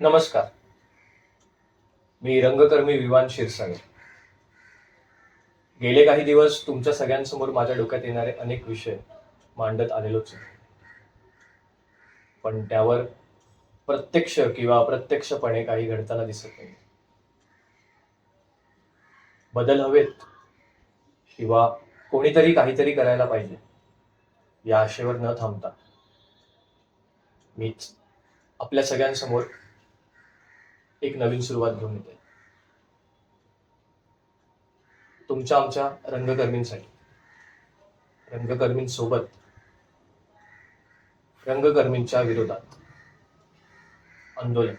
नमस्कार. मी रंगकर्मी विवान क्षीरसागर गेले काही दिवस तुमच्या सगळ्यांसमोर माझ्या डोक्यात येणारे अनेक विषय मांडत आलेलोच पण त्यावर प्रत्यक्ष किंवा अप्रत्यक्षपणे काही घडताना दिसत नाही. बदल हवेत किंवा कोणीतरी काहीतरी करायला पाहिजे या आशेवर न थांबता मीच आपल्या सगळ्यांसमोर एक नवीन सुरुवात घेऊन येते. तुमच्या आमच्या रंगकर्मींसाठी. रंगकर्मींसोबत रंगकर्मींच्या विरोधात आंदोलन.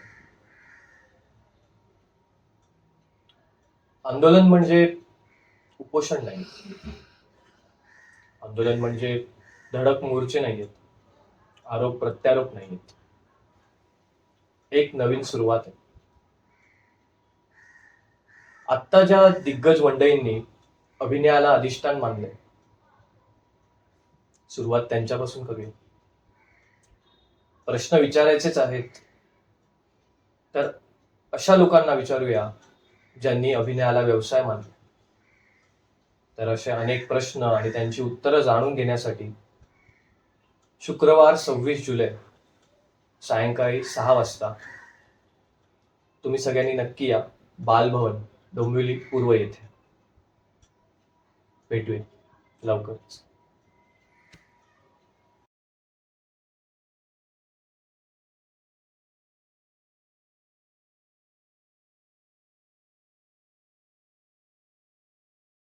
आंदोलन म्हणजे उपोषण नाही. आंदोलन म्हणजे धडक मोर्चे नाहीयेत आरोप प्रत्यारोप नाहीयेत एक नवीन सुरुवात आहे. आत्ता ज्या दिग्गज मंडळींनी अभिनयाला अधिष्ठान मानले सुरुवात त्यांच्यापासून करूया. प्रश्न विचारायचेच आहेत. तर अशा लोकांना विचारूया ज्यांनी अभिनयाला व्यवसाय मानला तर असे अनेक प्रश्न आणि त्यांची उत्तरं जाणून घेण्यासाठी शुक्रवार सव्वीस जुलै सायंकाळी सहा वाजता तुम्ही सगळ्यांनी नक्की या बालभवन डोंबिवली पूर्व येथे. भेटूया. लवकरच.